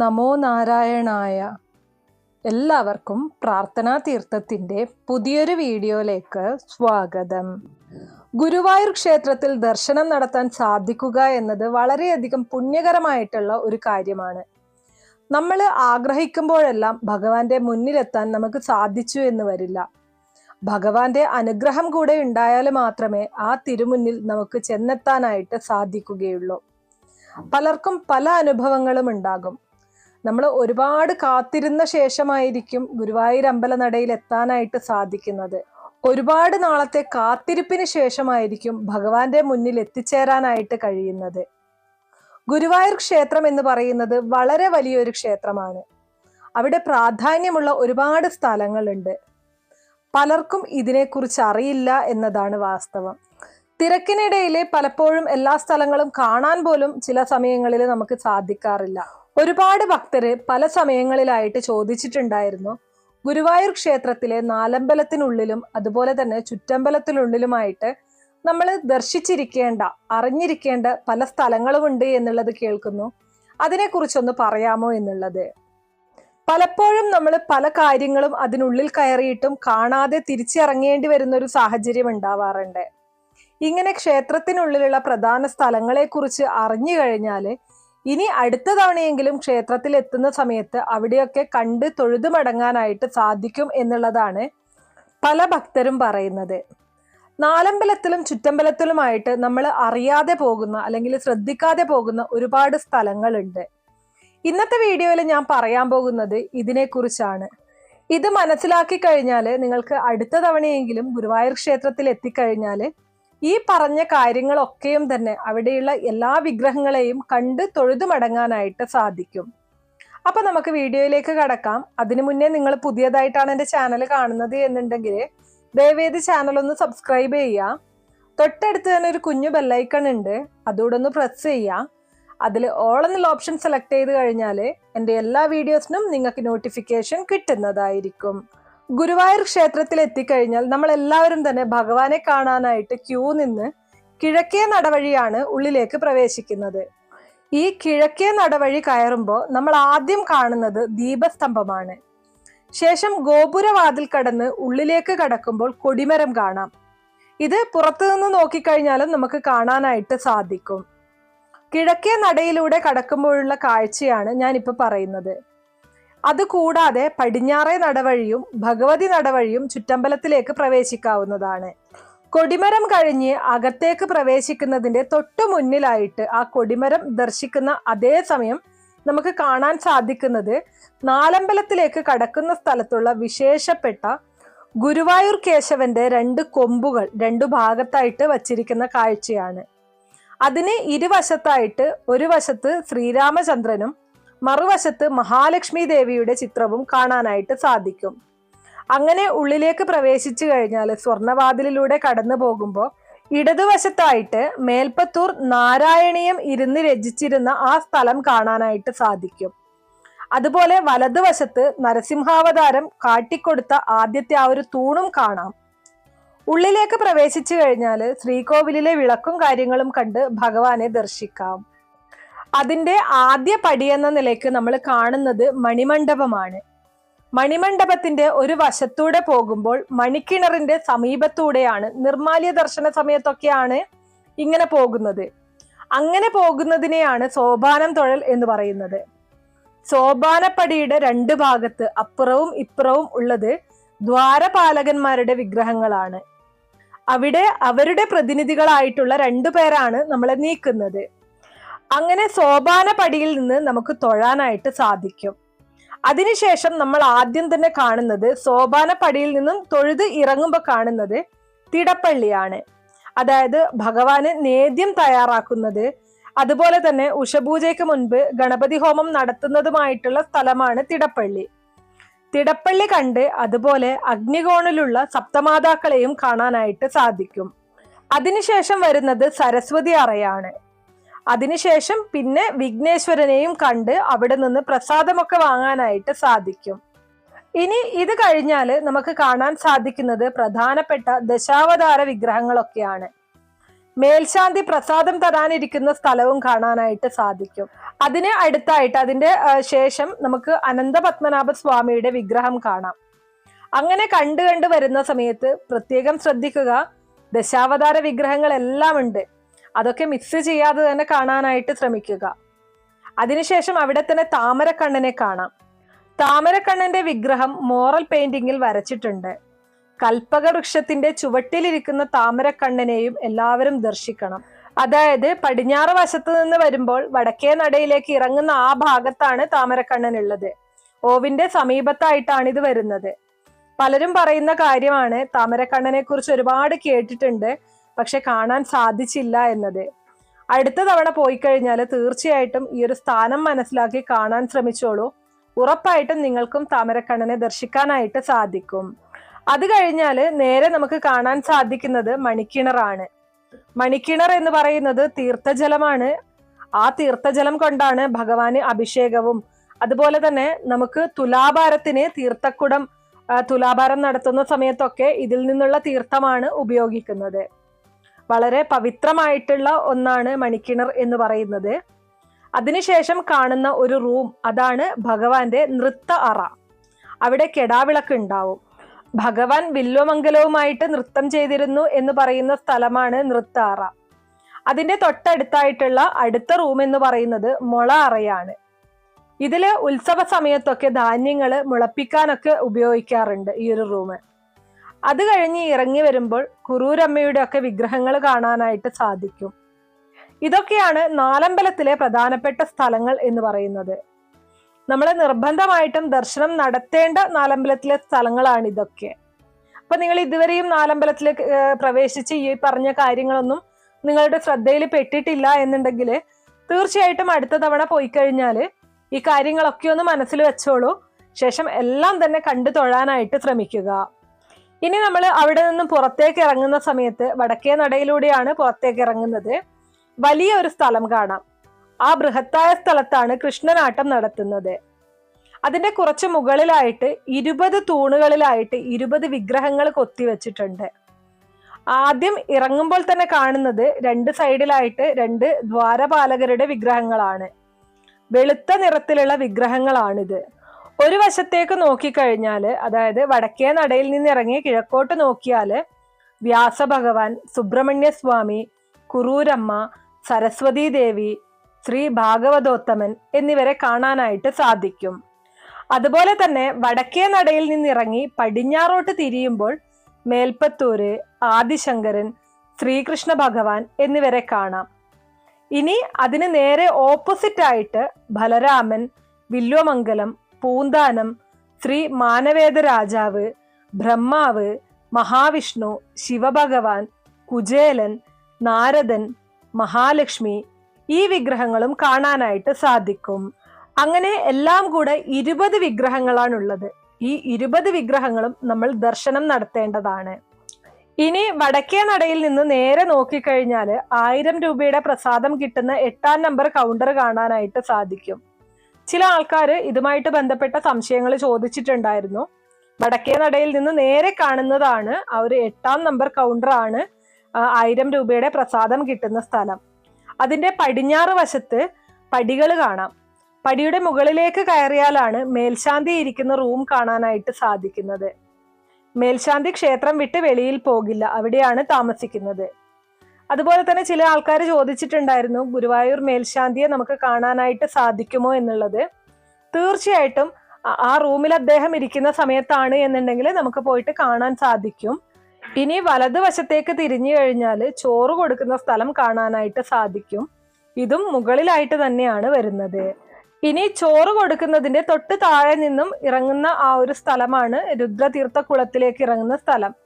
നമോ നാരായണായ എല്ലാവർക്കും പ്രാർത്ഥനാ തീർത്ഥത്തിന്റെ പുതിയൊരു വീഡിയോയിലേക്ക് സ്വാഗതം. ഗുരുവായൂർ ക്ഷേത്രത്തിൽ ദർശനം നടത്താൻ സാധിക്കുക എന്നത് വളരെയധികം പുണ്യകരമായിട്ടുള്ള ഒരു കാര്യമാണ്. നമ്മൾ ആഗ്രഹിക്കുമ്പോഴെല്ലാം ഭഗവാന്റെ മുന്നിലെത്താൻ നമുക്ക് സാധിച്ചു എന്ന് വരില്ല. ഭഗവാന്റെ അനുഗ്രഹം കൂടെ ഉണ്ടായാൽ മാത്രമേ ആ തിരുമുന്നിൽ നമുക്ക് ചെന്നെത്താനായിട്ട് സാധിക്കുകയുള്ളൂ. പലർക്കും പല അനുഭവങ്ങളും ഉണ്ടാകും. നമ്മൾ ഒരുപാട് കാത്തിരുന്ന ശേഷമായിരിക്കും ഗുരുവായൂർ അമ്പല നടയിൽ എത്താനായിട്ട് സാധിക്കുന്നത്. ഒരുപാട് നാളത്തെ കാത്തിരിപ്പിന് ശേഷമായിരിക്കും ഭഗവാന്റെ മുന്നിൽ എത്തിച്ചേരാനായിട്ട് കഴിയുന്നത്. ഗുരുവായൂർ ക്ഷേത്രം എന്ന് പറയുന്നത് വളരെ വലിയൊരു ക്ഷേത്രമാണ്. അവിടെ പ്രാധാന്യമുള്ള ഒരുപാട് സ്ഥലങ്ങളുണ്ട്. പലർക്കും ഇതിനെക്കുറിച്ച് അറിയില്ല എന്നതാണ് വാസ്തവം. തിരക്കിനിടയിലെ പലപ്പോഴും എല്ലാ സ്ഥലങ്ങളും കാണാൻ പോലും ചില സമയങ്ങളിൽ നമുക്ക് സാധിക്കാറില്ല. ഒരുപാട് ഭക്തര് പല സമയങ്ങളിലായിട്ട് ചോദിച്ചിട്ടുണ്ടായിരുന്നു. ഗുരുവായൂർ ക്ഷേത്രത്തിലെ നാലമ്പലത്തിനുള്ളിലും അതുപോലെ തന്നെ ചുറ്റമ്പലത്തിനുള്ളിലുമായിട്ട് നമ്മൾ ദർശിച്ചിരിക്കേണ്ട അറിഞ്ഞിരിക്കേണ്ട പല സ്ഥലങ്ങളുമുണ്ട് എന്നുള്ളത് കേൾക്കുന്നു. അതിനെക്കുറിച്ചൊന്ന് പറയാമോ എന്നുള്ളത്? പലപ്പോഴും നമ്മൾ പല കാര്യങ്ങളും അതിനുള്ളിൽ കയറിയിട്ടും കാണാതെ തിരിച്ചിറങ്ങേണ്ടി വരുന്ന ഒരു സാഹചര്യം ഉണ്ടാവാറുണ്ട്. ഇങ്ങനെ ക്ഷേത്രത്തിനുള്ളിലുള്ള പ്രധാന സ്ഥലങ്ങളെക്കുറിച്ച് അറിഞ്ഞു കഴിഞ്ഞാൽ ഇനി അടുത്ത തവണയെങ്കിലും ക്ഷേത്രത്തിൽ എത്തുന്ന സമയത്ത് അവിടെയൊക്കെ കണ്ട് തൊഴുതു മടങ്ങാനായിട്ട് സാധിക്കും എന്നുള്ളതാണ് പല ഭക്തരും പറയുന്നത്. നാലമ്പലത്തിലും ചുറ്റമ്പലത്തിലുമായിട്ട് നമ്മൾ അറിയാതെ പോകുന്ന അല്ലെങ്കിൽ ശ്രദ്ധിക്കാതെ പോകുന്ന ഒരുപാട് സ്ഥലങ്ങളുണ്ട്. ഇന്നത്തെ വീഡിയോയിൽ ഞാൻ പറയാൻ പോകുന്നത് ഇതിനെക്കുറിച്ചാണ്. ഇത് മനസ്സിലാക്കി കഴിഞ്ഞാൽ നിങ്ങൾക്ക് അടുത്ത തവണയെങ്കിലും ഗുരുവായൂർ ക്ഷേത്രത്തിൽ എത്തിക്കഴിഞ്ഞാൽ ഈ പറഞ്ഞ കാര്യങ്ങളൊക്കെയും തന്നെ അവിടെയുള്ള എല്ലാ വിഗ്രഹങ്ങളെയും കണ്ട് തൊഴുതു മടങ്ങാനായിട്ട് സാധിക്കും. അപ്പൊ നമുക്ക് വീഡിയോയിലേക്ക് കടക്കാം. അതിനു മുന്നേ നിങ്ങൾ പുതിയതായിട്ടാണ് എന്റെ ചാനൽ കാണുന്നത് എന്നുണ്ടെങ്കിൽ ദയവേത് ചാനൽ ഒന്ന് സബ്സ്ക്രൈബ് ചെയ്യുക. തൊട്ടടുത്ത് തന്നെ ഒരു കുഞ്ഞു ബെല്ലൈക്കൺ ഉണ്ട്. അതുകൂടെ ഒന്ന് പ്രസ് ചെയ്യുക. അതിൽ ഓൾ എന്നുള്ള ഓപ്ഷൻ സെലക്ട് ചെയ്ത് കഴിഞ്ഞാൽ എന്റെ എല്ലാ വീഡിയോസിനും നിങ്ങൾക്ക് നോട്ടിഫിക്കേഷൻ കിട്ടുന്നതായിരിക്കും. ഗുരുവായൂർ ക്ഷേത്രത്തിൽ എത്തിക്കഴിഞ്ഞാൽ നമ്മൾ എല്ലാവരും തന്നെ ഭഗവാനെ കാണാനായിട്ട് ക്യൂ നിന്ന് കിഴക്കേ നടവഴിയാണ് ഉള്ളിലേക്ക് പ്രവേശിക്കുന്നത്. ഈ കിഴക്കേ നടവഴി കയറുമ്പോൾ നമ്മൾ ആദ്യം കാണുന്നത് ദീപസ്തംഭമാണ്. ശേഷം ഗോപുരവാതിൽ കടന്ന് ഉള്ളിലേക്ക് കടക്കുമ്പോൾ കൊടിമരം കാണാം. ഇത് പുറത്തു നിന്ന് നോക്കിക്കഴിഞ്ഞാലും നമുക്ക് കാണാനായിട്ട് സാധിക്കും. കിഴക്കേ നടയിലൂടെ കടക്കുമ്പോഴുള്ള കാഴ്ചയാണ് ഞാനിപ്പോൾ പറയുന്നത്. അതുകൂടാതെ പടിഞ്ഞാറേ നടവഴിയും ഭഗവതി നടവഴിയും ചുറ്റമ്പലത്തിലേക്ക് പ്രവേശിക്കാവുന്നതാണ്. കൊടിമരം കഴിഞ്ഞ് അകത്തേക്ക് പ്രവേശിക്കുന്നതിന്റെ തൊട്ടു മുന്നിലായിട്ട് ആ കൊടിമരം ദർശിക്കുന്ന അതേ സമയം നമുക്ക് കാണാൻ സാധിക്കുന്നത് നാലമ്പലത്തിലേക്ക് കടക്കുന്ന സ്ഥലത്തുള്ള വിശേഷപ്പെട്ട ഗുരുവായൂർ കേശവന്റെ രണ്ട് കൊമ്പുകൾ രണ്ടു ഭാഗത്തായിട്ട് വച്ചിരിക്കുന്ന കാഴ്ചയാണ്. അതിന് ഇരുവശത്തായിട്ട് ഒരു വശത്ത് ശ്രീരാമചന്ദ്രനും മറുവശത്ത് മഹാലക്ഷ്മി ദേവിയുടെ ചിത്രവും കാണാനായിട്ട് സാധിക്കും. അങ്ങനെ ഉള്ളിലേക്ക് പ്രവേശിച്ചു കഴിഞ്ഞാൽ സ്വർണവാതിലിലൂടെ കടന്നു പോകുമ്പോൾ ഇടതുവശത്തായിട്ട് മേൽപ്പത്തൂർ നാരായണീയം ഇരുന്ന് രചിച്ചിരുന്ന ആ സ്ഥലം കാണാനായിട്ട് സാധിക്കും. അതുപോലെ വലതുവശത്ത് നരസിംഹാവതാരം കാട്ടിക്കൊടുത്ത ആദ്യത്തെ ആ ഒരു തൂണും കാണാം. ഉള്ളിലേക്ക് പ്രവേശിച്ചു കഴിഞ്ഞാൽ ശ്രീകോവിലിലെ വിളക്കും കാര്യങ്ങളും കണ്ട് ഭഗവാനെ ദർശിക്കാം. അതിന്റെ ആദ്യ പടി എന്ന നിലയ്ക്ക് നമ്മൾ കാണുന്നത് മണിമണ്ഡപമാണ്. മണിമണ്ഡപത്തിന്റെ ഒരു വശത്തൂടെ പോകുമ്പോൾ മണിക്കിണറിന്റെ സമീപത്തൂടെയാണ് നിർമാല്യ ദർശന സമയത്തൊക്കെയാണ് ഇങ്ങനെ പോകുന്നത്. അങ്ങനെ പോകുന്നതിനെയാണ് സോപാനം തൊഴൽ എന്ന് പറയുന്നത്. സോപാനപ്പടിയുടെ രണ്ട് ഭാഗത്ത് അപ്പുറവും ഇപ്പുറവും ഉള്ളത് ദ്വാരപാലകന്മാരുടെ വിഗ്രഹങ്ങളാണ്. അവിടെ അവരുടെ പ്രതിനിധികളായിട്ടുള്ള രണ്ടു പേരാണ് നമ്മളെ നീക്കുന്നത്. അങ്ങനെ സോപാന പടിയിൽ നിന്ന് നമുക്ക് തൊഴാനായിട്ട് സാധിക്കും. അതിനുശേഷം നമ്മൾ ആദ്യം തന്നെ കാണുന്നത് സോപാന പടിയിൽ നിന്നും തൊഴുത് ഇറങ്ങുമ്പോൾ കാണുന്നത് തിടപ്പള്ളിയാണ്. അതായത് ഭഗവാന് നേദ്യം തയ്യാറാക്കുന്നത്. അതുപോലെ തന്നെ ഉഷപൂജയ്ക്ക് മുൻപ് ഗണപതി ഹോമം നടത്തുന്നതുമായിട്ടുള്ള സ്ഥലമാണ് തിടപ്പള്ളി. തിടപ്പള്ളി കണ്ട് അതുപോലെ അഗ്നികോണിലുള്ള സപ്തമാതാക്കളെയും കാണാനായിട്ട് സാധിക്കും. അതിനുശേഷം വരുന്നത് സരസ്വതി അറയാണ്. അതിനുശേഷം പിന്നെ വിഘ്നേശ്വരനെയും കണ്ട് അവിടെ നിന്ന് പ്രസാദമൊക്കെ വാങ്ങാനായിട്ട് സാധിക്കും. ഇനി ഇത് കഴിഞ്ഞാൽ നമുക്ക് കാണാൻ സാധിക്കുന്നത് പ്രധാനപ്പെട്ട ദശാവതാര വിഗ്രഹങ്ങളൊക്കെയാണ്. മേൽശാന്തി പ്രസാദം തരാനിരിക്കുന്ന സ്ഥലവും കാണാനായിട്ട് സാധിക്കും. അതിന് അടുത്തായിട്ട് അതിന്റെ ശേഷം നമുക്ക് അനന്തപത്മനാഭ സ്വാമിയുടെ വിഗ്രഹം കാണാം. അങ്ങനെ കണ്ടു കണ്ടു വരുന്ന സമയത്ത് പ്രത്യേകം ശ്രദ്ധിക്കുക ദശാവതാര വിഗ്രഹങ്ങളെല്ലാം ഉണ്ട്. അതൊക്കെ മിക്സ് ചെയ്യാതെ തന്നെ കാണാനായിട്ട് ശ്രമിക്കുക. അതിനുശേഷം അവിടെ തന്നെ താമരക്കണ്ണനെ കാണാം. താമരക്കണ്ണന്റെ വിഗ്രഹം മോറൽ പെയിന്റിങ്ങിൽ വരച്ചിട്ടുണ്ട്. കൽപ്പകവൃക്ഷത്തിന്റെ ചുവട്ടിലിരിക്കുന്ന താമരക്കണ്ണനെയും എല്ലാവരും ദർശിക്കണം. അതായത് പടിഞ്ഞാറ് വശത്ത് നിന്ന് വരുമ്പോൾ വടക്കേ നടയിലേക്ക് ഇറങ്ങുന്ന ആ ഭാഗത്താണ് താമരക്കണ്ണൻ ഉള്ളത് ഓവിന്റെ സമീപത്തായിട്ടാണ് ഇത് വരുന്നത്. പലരും പറയുന്ന കാര്യമാണ് താമരക്കണ്ണനെ കുറിച്ച് ഒരുപാട് കേട്ടിട്ടുണ്ട്. പക്ഷെ കാണാൻ സാധിച്ചില്ല എന്നത്. അടുത്ത തവണ പോയി കഴിഞ്ഞാൽ തീർച്ചയായിട്ടും ഈ ഒരു സ്ഥാനം മനസ്സിലാക്കി കാണാൻ ശ്രമിച്ചോളൂ. ഉറപ്പായിട്ടും നിങ്ങൾക്കും താമരക്കണ്ണനെ ദർശിക്കാനായിട്ട് സാധിക്കും. അത് കഴിഞ്ഞാൽ നേരെ നമുക്ക് കാണാൻ സാധിക്കുന്നത് മണിക്കിണറാണ്. മണിക്കിണർ എന്ന് പറയുന്നത് തീർത്ഥജലമാണ്. ആ തീർത്ഥജലം കൊണ്ടാണ് ഭഗവാന് അഭിഷേകവും അതുപോലെ തന്നെ നമുക്ക് തുലാഭാരത്തിന് തീർത്ഥക്കുടം തുലാഭാരം നടത്തുന്ന സമയത്തൊക്കെ ഇതിൽ നിന്നുള്ള തീർത്ഥമാണ് ഉപയോഗിക്കുന്നത്. വളരെ പവിത്രമായിട്ടുള്ള ഒന്നാണ് മണിക്കിണർ എന്ന് പറയുന്നത്. അതിനുശേഷം കാണുന്ന ഒരു റൂം അതാണ് ഭഗവാന്റെ നൃത്ത അറ. അവിടെ കെടാവിളക്ക് ഉണ്ടാവും. ഭഗവാൻ വില്വമംഗലവുമായിട്ട് നൃത്തം ചെയ്തിരുന്നു എന്ന് പറയുന്ന സ്ഥലമാണ് നൃത്ത അറ. അതിന്റെ തൊട്ടടുത്തായിട്ടുള്ള അടുത്ത റൂം എന്ന് പറയുന്നത് മുള അറയാണ്. ഇതിൽ ഉത്സവ സമയത്തൊക്കെ ധാന്യങ്ങൾ മുളപ്പിക്കാനൊക്കെ ഉപയോഗിക്കാറുണ്ട് ഈ ഒരു റൂം അത് കഴിഞ്ഞ് ഇറങ്ങി വരുമ്പോൾ കുറൂരമ്മയുടെ ഒക്കെ വിഗ്രഹങ്ങൾ കാണാനായിട്ട് സാധിക്കും. ഇതൊക്കെയാണ് നാലമ്പലത്തിലെ പ്രധാനപ്പെട്ട സ്ഥലങ്ങൾ എന്ന് പറയുന്നത്. നമ്മൾ നിർബന്ധമായിട്ടും ദർശനം നടത്തേണ്ട നാലമ്പലത്തിലെ സ്ഥലങ്ങളാണ് ഇതൊക്കെ. അപ്പൊ നിങ്ങൾ ഇതുവരെയും നാലമ്പലത്തിലേക്ക് പ്രവേശിച്ച് ഈ പറഞ്ഞ കാര്യങ്ങളൊന്നും നിങ്ങളുടെ ശ്രദ്ധയിൽ പെട്ടിട്ടില്ല എന്നുണ്ടെങ്കിൽ തീർച്ചയായിട്ടും അടുത്ത തവണ പോയി കഴിഞ്ഞാൽ ഈ കാര്യങ്ങളൊക്കെ ഒന്ന് മനസ്സിൽ വെച്ചോളൂ. ശേഷം എല്ലാം തന്നെ കണ്ടു തൊഴാനായിട്ട് ശ്രമിക്കുക. ഇനി നമ്മൾ അവിടെ നിന്നും പുറത്തേക്ക് ഇറങ്ങുന്ന സമയത്ത് വടക്കേ നടയിലൂടെയാണ് പുറത്തേക്ക് ഇറങ്ങുന്നത്. വലിയ ഒരു സ്ഥലം കാണാം. ആ ബൃഹത്തായ സ്ഥലത്താണ് കൃഷ്ണനാട്ടം നടത്തുന്നത്. അതിന്റെ കുറച്ച് മുകളിലായിട്ട് ഇരുപത് തൂണുകളിലായിട്ട് ഇരുപത് വിഗ്രഹങ്ങൾ കൊത്തിവെച്ചിട്ടുണ്ട് ആദ്യം ഇറങ്ങുമ്പോൾ തന്നെ കാണുന്നത് രണ്ട് സൈഡിലായിട്ട് രണ്ട് ദ്വാരപാലകരുടെ വിഗ്രഹങ്ങളാണ്. വെളുത്ത നിറത്തിലുള്ള വിഗ്രഹങ്ങളാണിത്. ഒരു വശത്തേക്ക് നോക്കിക്കഴിഞ്ഞാൽ അതായത് വടക്കേ നടയിൽ നിന്ന് ഇറങ്ങി കിഴക്കോട്ട് നോക്കിയാൽ വ്യാസഭഗവാൻ സുബ്രഹ്മണ്യ സ്വാമി കുറൂരമ്മ സരസ്വതീ ദേവി ശ്രീ ഭാഗവതോത്തമൻ എന്നിവരെ കാണാനായിട്ട് സാധിക്കും. അതുപോലെ തന്നെ വടക്കേ നടയിൽ നിന്നിറങ്ങി പടിഞ്ഞാറോട്ട് തിരിയുമ്പോൾ മേൽപ്പത്തൂര് ആദിശങ്കരൻ ശ്രീകൃഷ്ണ ഭഗവാൻ എന്നിവരെ കാണാം. ഇനി അതിന് നേരെ ഓപ്പോസിറ്റ് ആയിട്ട് ബലരാമൻ വില്വമംഗലം പൂന്താനം ശ്രീ മാനവേദ രാജാവ് ബ്രഹ്മാവ് മഹാവിഷ്ണു ശിവഭഗവാൻ കുചേലൻ നാരദൻ മഹാലക്ഷ്മി ഈ വിഗ്രഹങ്ങളും കാണാനായിട്ട് സാധിക്കും. അങ്ങനെ എല്ലാം കൂടെ ഇരുപത് വിഗ്രഹങ്ങളാണുള്ളത്. ഈ ഇരുപത് വിഗ്രഹങ്ങളും നമ്മൾ ദർശനം നടത്തേണ്ടതാണ്. ഇനി വടക്കേ നടയിൽ നിന്ന് നേരെ നോക്കിക്കഴിഞ്ഞാൽ ആയിരം രൂപയുടെ പ്രസാദം കിട്ടുന്ന എട്ടാം നമ്പർ കൗണ്ടർ കാണാനായിട്ട് സാധിക്കും. ചില ആൾക്കാർ ഇതുമായിട്ട് ബന്ധപ്പെട്ട സംശയങ്ങൾ ചോദിച്ചിട്ടുണ്ടായിരുന്നു. വടക്കേ നടയിൽ നിന്ന് നേരെ കാണുന്നതാണ് ആ ഒരു എട്ടാം നമ്പർ ആ, ആയിരം രൂപയുടെ പ്രസാദം കിട്ടുന്ന സ്ഥലം. അതിന്റെ പടിഞ്ഞാറ് വശത്ത് പടികൾ കാണാം. പടിയുടെ മുകളിലേക്ക് കയറിയാലാണ് മേൽശാന്തി ഇരിക്കുന്ന റൂം കാണാനായിട്ട് സാധിക്കുന്നത്. മേൽശാന്തി ക്ഷേത്രം വിട്ട് വെളിയിൽ പോകില്ല അവിടെയാണ് താമസിക്കുന്നത്. അതുപോലെ തന്നെ ചില ആൾക്കാർ ചോദിച്ചിട്ടുണ്ടായിരുന്നു ഗുരുവായൂർ മേൽശാന്തിയെ നമുക്ക് കാണാനായിട്ട് സാധിക്കുമോ എന്നുള്ളത്. തീർച്ചയായിട്ടും ആ- റൂമിൽ അദ്ദേഹം ഇരിക്കുന്ന സമയത്താണ് എന്നുണ്ടെങ്കിൽ നമുക്ക് പോയിട്ട് കാണാൻ സാധിക്കും. ഇനി വലതുവശത്തേക്ക് തിരിഞ്ഞു കഴിഞ്ഞാൽ ചോറ് കൊടുക്കുന്ന സ്ഥലം കാണാനായിട്ട് സാധിക്കും. ഇതും മുകളിലായിട്ട് തന്നെയാണ് വരുന്നത്. ഇനി ചോറ് കൊടുക്കുന്നതിന്റെ തൊട്ട് താഴെ നിന്നും ഇറങ്ങുന്ന ആ ഒരു സ്ഥലമാണ് രുദ്രതീർത്ഥ കുളത്തിലേക്ക് ഇറങ്ങുന്ന സ്ഥലം.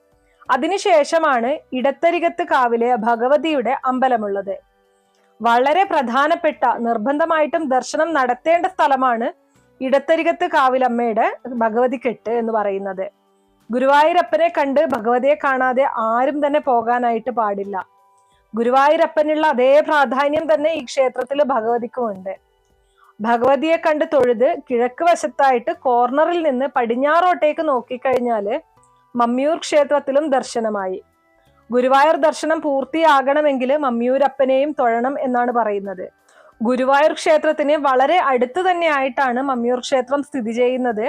അതിനുശേഷമാണ് ഇടത്തരികത്ത് കാവിലെ ഭഗവതിയുടെ അമ്പലമുള്ളത്. വളരെ പ്രധാനപ്പെട്ട നിർബന്ധമായിട്ടും ദർശനം നടത്തേണ്ട സ്ഥലമാണ് ഇടത്തരികത്ത് കാവിലമ്മയുടെ ഭഗവതി കെട്ട് എന്ന് പറയുന്നത്. ഗുരുവായൂരപ്പനെ കണ്ട് ഭഗവതിയെ കാണാതെ ആരും തന്നെ പോകാനായിട്ട് പാടില്ല. ഗുരുവായൂരപ്പനുള്ള അതേ പ്രാധാന്യം തന്നെ ഈ ക്ഷേത്രത്തിൽ ഭഗവതിക്കുമുണ്ട് ഭഗവതിയെ കണ്ട് തൊഴുത് കിഴക്ക് വശത്തായിട്ട് കോർണറിൽ നിന്ന് പടിഞ്ഞാറോട്ടേക്ക് നോക്കിക്കഴിഞ്ഞാൽ മമ്മിയൂർ ക്ഷേത്രത്തിലും ദർശനമായി. ഗുരുവായൂർ ദർശനം പൂർത്തിയാകണമെങ്കിൽ മമ്മിയൂരപ്പനെയും തൊഴണം എന്നാണ് പറയുന്നത്. ഗുരുവായൂർ ക്ഷേത്രത്തിന് വളരെ അടുത്ത് തന്നെയായിട്ടാണ് മമ്മിയൂർ ക്ഷേത്രം സ്ഥിതി ചെയ്യുന്നത്.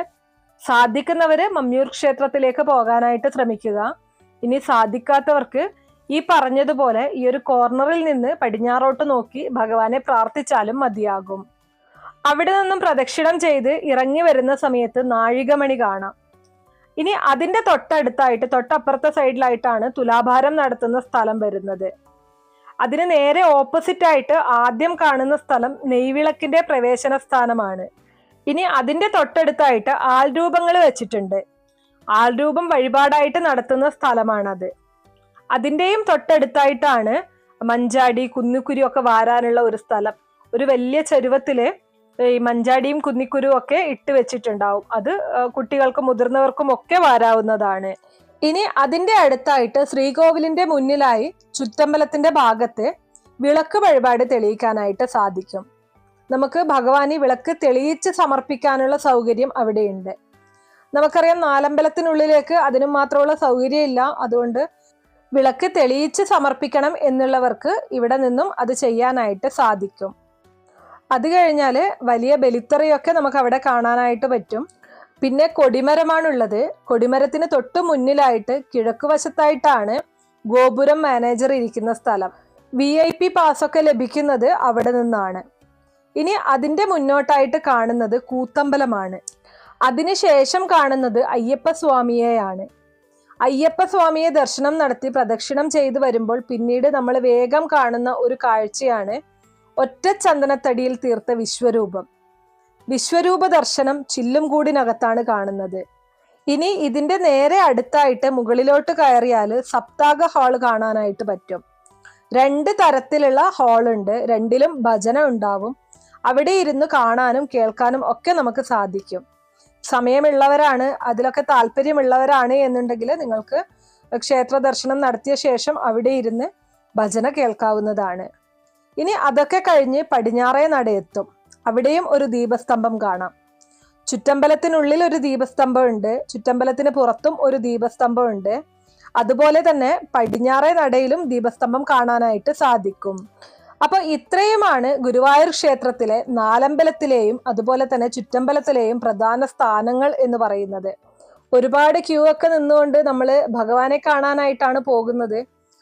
സാധിക്കുന്നവര് മമ്മിയൂർ ക്ഷേത്രത്തിലേക്ക് പോകാനായിട്ട് ശ്രമിക്കുക. ഇനി സാധിക്കാത്തവർക്ക് ഈ പറഞ്ഞതുപോലെ ഈ ഒരു കോർണറിൽ നിന്ന് പടിഞ്ഞാറോട്ട് നോക്കി ഭഗവാനെ പ്രാർത്ഥിച്ചാലും മതിയാകും. അവിടെ നിന്നും പ്രദക്ഷിണം ചെയ്ത് ഇറങ്ങി വരുന്ന സമയത്ത് നാഴികമണി കാണാം. ഇനി അതിന്റെ തൊട്ടടുത്തായിട്ട് തൊട്ടപ്പുറത്തെ സൈഡിലായിട്ടാണ് തുലാഭാരം നടത്തുന്ന സ്ഥലം വരുന്നത്. അതിന് നേരെ ഓപ്പോസിറ്റ് ആയിട്ട് ആദ്യം കാണുന്ന സ്ഥലം നെയ്വിളക്കിന്റെ പ്രവേശന സ്ഥാനമാണ്. ഇനി അതിന്റെ തൊട്ടടുത്തായിട്ട് ആൾരൂപങ്ങൾ വെച്ചിട്ടുണ്ട്. ആൾരൂപം വഴിപാടായിട്ട് നടത്തുന്ന സ്ഥലമാണത്. അതിന്റെയും തൊട്ടടുത്തായിട്ടാണ് മഞ്ചാടി കുന്നുക്കുരി ഒക്കെ വാരാനുള്ള ഒരു സ്ഥലം. ഒരു വലിയ ചരുവത്തിൽ ഈ മഞ്ചാടിയും കുന്നിക്കുരു ഒക്കെ ഇട്ട് വെച്ചിട്ടുണ്ടാവും. അത് കുട്ടികൾക്കും മുതിർന്നവർക്കും ഒക്കെ വാരാവുന്നതാണ്. ഇനി അതിന്റെ അടുത്തായിട്ട് ശ്രീകോവിലിന്റെ മുന്നിലായി ചുറ്റമ്പലത്തിന്റെ ഭാഗത്ത് വിളക്ക് വഴിപാട് തെളിയിക്കാനായിട്ട് സാധിക്കും. നമുക്ക് ഭഗവാന് വിളക്ക് തെളിയിച്ച് സമർപ്പിക്കാനുള്ള സൗകര്യം അവിടെയുണ്ട്. നമുക്കറിയാം നാലമ്പലത്തിനുള്ളിലേക്ക് അതിനും മാത്രമുള്ള സൗകര്യം ഇല്ല അതുകൊണ്ട് വിളക്ക് തെളിയിച്ച് സമർപ്പിക്കണം എന്നുള്ളവർക്ക് ഇവിടെ നിന്നും അത് ചെയ്യാനായിട്ട് സാധിക്കും. അത് കഴിഞ്ഞാൽ വലിയ ബലിത്തറയൊക്കെ നമുക്ക് അവിടെ കാണാനായിട്ട് പറ്റും. പിന്നെ കൊടിമരമാണുള്ളത്. കൊടിമരത്തിന് തൊട്ട് മുന്നിലായിട്ട് കിഴക്ക് വശത്തായിട്ടാണ് ഗോപുരം മാനേജർ ഇരിക്കുന്ന സ്ഥലം. വി ഐ പി പാസ്സൊക്കെ ലഭിക്കുന്നത് അവിടെ നിന്നാണ്. ഇനി അതിന്റെ മുന്നോട്ടായിട്ട് കാണുന്നത് കൂത്തമ്പലമാണ്. അതിനുശേഷം കാണുന്നത് അയ്യപ്പ സ്വാമിയെയാണ് അയ്യപ്പ സ്വാമിയെ ദർശനം നടത്തി പ്രദക്ഷിണം ചെയ്തു വരുമ്പോൾ പിന്നീട് നമ്മൾ വേഗം കാണുന്ന ഒരു കാഴ്ചയാണ് ഒറ്റ ചന്ദനത്തടിയിൽ തീർത്ത വിശ്വരൂപം. വിശ്വരൂപ ദർശനം ചില്ലും കൂടിനകത്താണ് കാണുന്നത്. ഇനി ഇതിന്റെ നേരെ അടുത്തായിട്ട് മുകളിലോട്ട് കയറിയാൽ സപ്താഹ ഹാൾ കാണാനായിട്ട് പറ്റും. രണ്ട് തരത്തിലുള്ള ഹാളുണ്ട് രണ്ടിലും ഭജന ഉണ്ടാവും. അവിടെ ഇരുന്ന് കാണാനും കേൾക്കാനും ഒക്കെ നമുക്ക് സാധിക്കും. സമയമുള്ളവരാണ് അതിലൊക്കെ താല്പര്യമുള്ളവരാണ് എന്നുണ്ടെങ്കിൽ നിങ്ങൾക്ക് ക്ഷേത്ര ദർശനം നടത്തിയ ശേഷം അവിടെ ഇരുന്ന് ഭജന കേൾക്കാവുന്നതാണ്. ഇനി അതൊക്കെ കഴിഞ്ഞ് പടിഞ്ഞാറേ നട എത്തും. അവിടെയും ഒരു ദീപസ്തംഭം കാണാം. ചുറ്റമ്പലത്തിനുള്ളിൽ ഒരു ദീപസ്തംഭം ഉണ്ട് ചുറ്റമ്പലത്തിന് പുറത്തും ഒരു ദീപസ്തംഭം ഉണ്ട് അതുപോലെ തന്നെ പടിഞ്ഞാറേ നടയിലും ദീപസ്തംഭം കാണാനായിട്ട് സാധിക്കും. അപ്പൊ ഇത്രയുമാണ് ഗുരുവായൂർ ക്ഷേത്രത്തിലെ നാലമ്പലത്തിലെയും അതുപോലെ തന്നെ ചുറ്റമ്പലത്തിലെയും പ്രധാന സ്ഥാനങ്ങൾ എന്ന് പറയുന്നത്. ഒരുപാട് ക്യൂ ഒക്കെ നിന്നുകൊണ്ട് നമ്മൾ ഭഗവാനെ കാണാനായിട്ടാണ് പോകുന്നത്.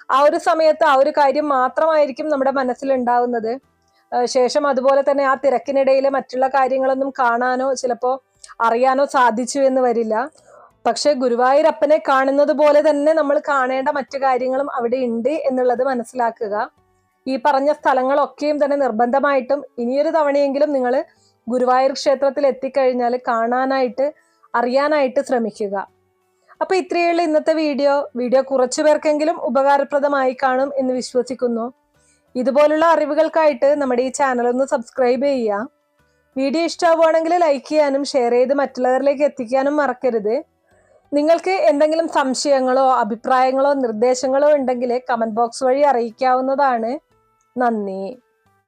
ആ ഒരു സമയത്ത് ആ ഒരു കാര്യം മാത്രമായിരിക്കും നമ്മുടെ മനസ്സിലുണ്ടാവുന്നത്. ശേഷം അതുപോലെ തന്നെ ആ തിരക്കിനിടയിൽ മറ്റുള്ള കാര്യങ്ങളൊന്നും കാണാനോ ചിലപ്പോൾ അറിയാനോ സാധിച്ചു എന്ന് വരില്ല. പക്ഷെ ഗുരുവായൂരപ്പനെ കാണുന്നത് പോലെ തന്നെ നമ്മൾ കാണേണ്ട മറ്റു കാര്യങ്ങളും അവിടെ ഉണ്ട് എന്നുള്ളത് മനസ്സിലാക്കുക. ഈ പറഞ്ഞ സ്ഥലങ്ങളൊക്കെയും തന്നെ നിർബന്ധമായിട്ടും ഇനിയൊരു തവണയെങ്കിലും നിങ്ങൾ ഗുരുവായൂർ ക്ഷേത്രത്തിൽ എത്തിക്കഴിഞ്ഞാൽ കാണാനായിട്ട് അറിയാനായിട്ട് ശ്രമിക്കുക. അപ്പൊ ഇത്രയുള്ള ഇന്നത്തെ വീഡിയോ. വീഡിയോ കുറച്ചു പേർക്കെങ്കിലും ഉപകാരപ്രദമായി കാണും എന്ന് വിശ്വസിക്കുന്നു. ഇതുപോലുള്ള അറിവുകൾക്കായിട്ട് നമ്മുടെ ഈ ചാനൽ ഒന്ന് സബ്സ്ക്രൈബ് ചെയ്യുക. വീഡിയോ ഇഷ്ടമാവുകയാണെങ്കിൽ ലൈക്ക് ചെയ്യാനും ഷെയർ ചെയ്ത് മറ്റുള്ളവരിലേക്ക് എത്തിക്കാനും മറക്കരുത്. നിങ്ങൾക്ക് എന്തെങ്കിലും സംശയങ്ങളോ അഭിപ്രായങ്ങളോ നിർദ്ദേശങ്ങളോ ഉണ്ടെങ്കിൽ കമന്റ് ബോക്സ് വഴി അറിയിക്കാവുന്നതാണ്. നന്ദി.